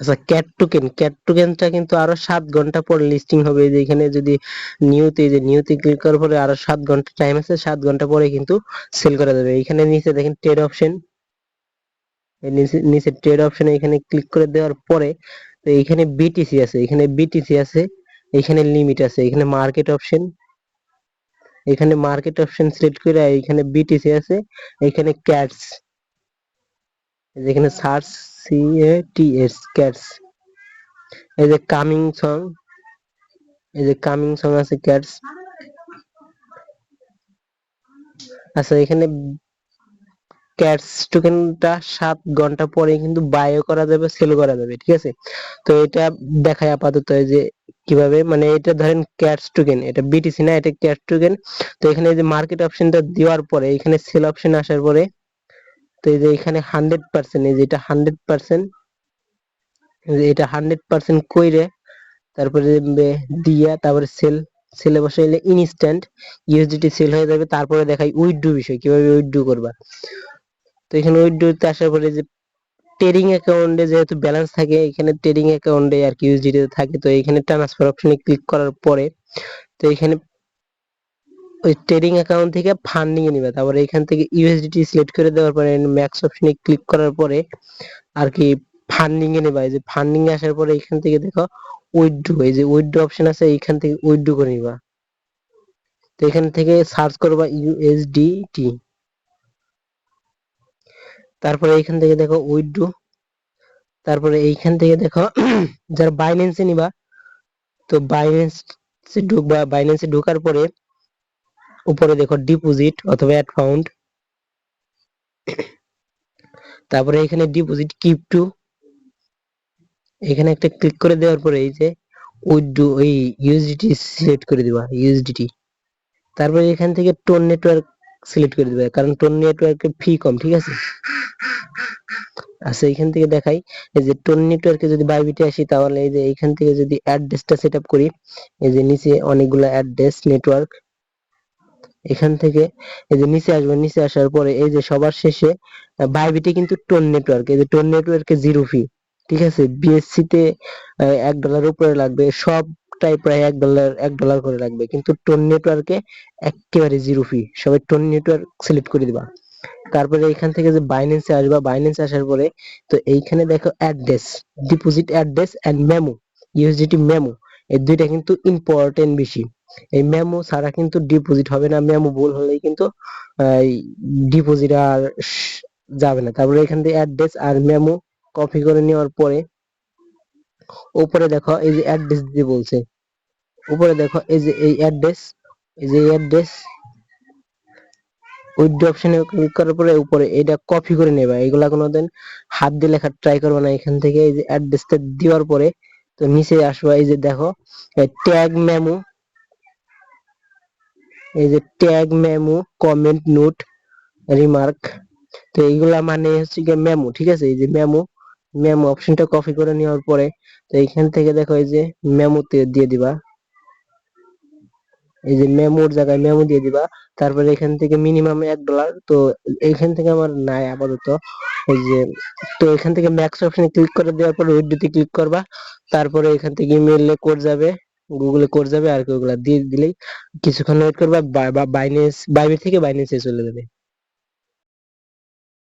আচ্ছা cat token cat টোকেনটা কিন্তু আরও সাত ঘণ্টা পর লিস্টিং হবে। যে এখানে যদি নিউতে যে নিউতে ক্লিক করার পরে আরও সাত ঘণ্টা টাইম আছে, সাত ঘণ্টা পরে কিন্তু সেল করা যাবে। এখানে নিচে দেখেন ট্রেড অপশন নিচে ট্রেড অপশনে এখানে ক্লিক করে দেওয়ার পরে তো এখানে বিটিসি আছে। এখানে বিটিসি আছে, এখানে লিমিট আছে, এখানে মার্কেট অপশন এখানে মার্কেট অপশন সিলেক্ট করে এখানে বিটিসি আছে, এখানে ক্যাটস যেখানে সার্চ সি এ এই যে কামিং সং এই যে কামিং সং আছে ক্যাটস আচ্ছা এখানে ক্যাটস টোকেনটা সাত ঘণ্টা পরে কিন্তু বায়ও করা যাবে সেল করা যাবে, ঠিক আছে? তো এটা দেখায় আপাতত এই যে কীভাবে মানে এটা ধরেন ক্যাটস টোকেন এটা বিটিসি না, এটা ক্যাটস টোকেন তো এখানে এই যে মার্কেট অপশনটা দেওয়ার পরে, এখানে সেল অপশন আসার পরে তো এই যে এখানে হান্ড্রেড পার্সেন্ট এই যে এটা হান্ড্রেড পার্সেন্ট এটা হান্ড্রেড পার্সেন্ট কইরে তারপরে দিয়া, তারপরে সেল সেলে বসাইলে ইনস্ট্যান্ট ইউএসডিটি সেল হয়ে যাবে, তারপরে দেখাই উইথড্রো বিষয়, কীভাবে উইথড্রো করবা। তো এখানে উইথড্রোতে আসার পরে যে ট্রেডিং অ্যাকাউন্টে যেহেতু ব্যালেন্স থাকে, এখানে ট্রেডিং অ্যাকাউন্টে আর কি ইউএসডিটি থাকে, তো এখানে ট্রান্সফার অপশনে ক্লিক করার পরে, তো এখানে ওই ট্রেডিং অ্যাকাউন্ট থেকে ফান্ডিং এ নিবে। তারপরে এখান থেকে ইউএসডিটি সিলেক্ট করে দেওয়ার পরে ম্যাক্স অপশনে ক্লিক করার পরে আর কি ফান্ডিং এ নিবা। এই যে ফান্ডিং আসার পরে এখান থেকে দেখো উইথড্রো এই যে উইথড্রো অপশন আছে এখান থেকে উইথড্রো করে নিবা। তো এখান থেকে সার্চ করবা ইউএসডিটি তারপরে এখান থেকে দেখো উইথড্রো তারপরে এইখান থেকে দেখো যারা বাইন্যান্সে নিবা, তো বাইন্যান্সে ঢুকবা বাইন্যান্সে ঢোকার পরে উপরে দেখো ডিপোজিট অথবা ফাউন্ড তারপরে এখানে ডিপোজিট কিপ টু এখানে একটা ক্লিক করে দেওয়ার পরে এই যে উইথড্রো ওই ইউএসডিটি সিলেক্ট করে দিবা ইউএসডিটি তারপরে এখান থেকে টোন নেটওয়ার্ক সিলেক্ট করে দিবা, কারণ টোন নেটওয়ার্কের ফি কম, ঠিক আছে? আচ্ছা এখান থেকে দেখাই, এই যে টোন নেটওয়ার্কে যদি বাইবিটে আসি, তাহলে এই যে এখান থেকে যদি অ্যাড্রেসটা সেট আপ করি, এই যে নিচে অনেকগুলো অ্যাড্রেস নেটওয়ার্ক এখান থেকে এই যে নিচে আসবে, নিচে আসার পরে এই যে সবার শেষে বাইবিটে কিন্তু টোন নেটওয়ার্ক এই যে টোন নেটওয়ার্কে জিরো ফি ঠিক আছে? বিএসসি তে এক ডলার উপরে লাগবে সবটাই প্রায় এক ডলার এক ডলার করে লাগবে, কিন্তু টোন নেটওয়ার্কে একেবারে জিরো ফি সবাই টোন নেটওয়ার্ক সিলেক্ট করে দিবা। তারপরে এখান থেকে যে বাইন্যান্সে আসবা বাইন্যান্সে আসার পরে, তো এইখানে দেখো address deposit address and memo USDT memo এই দুইটা কিন্তু ইম্পর্টেন্ট বেশি। এই মেমো ছাড়া কিন্তু ডিপোজিট হবে না মেমো ভুল হলেই কিন্তু ডিপোজিট আর যাবে না। তারপরে এখান থেকে অ্যাড্রেস আর মেমো কপি করে নেওয়ার পরে, উপরে দেখো এই যে অ্যাড্রেস দিতে বলছে। উপরে দেখো এই যে এই অ্যাড্রেস এই যে অ্যাড্রেস উইথড্র অপশনে ক্লিক করার পরে উপরে এটা কপি করে নেবা। এগুলা কোনোদিন হাত দিয়ে লেখা ট্রাই করবে না। এখান থেকে এই যে অ্যাড্রেসটা দেওয়ার পরে তো নিচে আসবা এই যে দেখো ট্যাগ মেমো এই যে tag memo comment note remark তো এইগুলা মানে হচ্ছে গিয়ে মেমো ঠিক আছে? এই যে মেমো মেমো অপশনটা কপি করে নেওয়ার পরে, তো এইখান থেকে দেখো এই যে মেমোতে দিয়ে দিবা। এই যে মেমোর জায়গায় মেমো দিয়ে দিবা। তারপরে এখান থেকে মিনিমাম এক ডলার তো এইখান থেকে আমার নাই আপাতত। এই যে, তো এখান থেকে ম্যাক্স অপশনে ক্লিক করে দেওয়ার পরে উইড্রোতে ক্লিক করবা। তারপরে এখান থেকে ইমেইলে কোড যাবে। গুগলে করে যাবে আর কি ওগুলা দিয়ে দিলেই কিছুক্ষণ ওয়েট করবা বাইনেন্স বাইরে থেকে বাইনেন্সে চলে যাবে।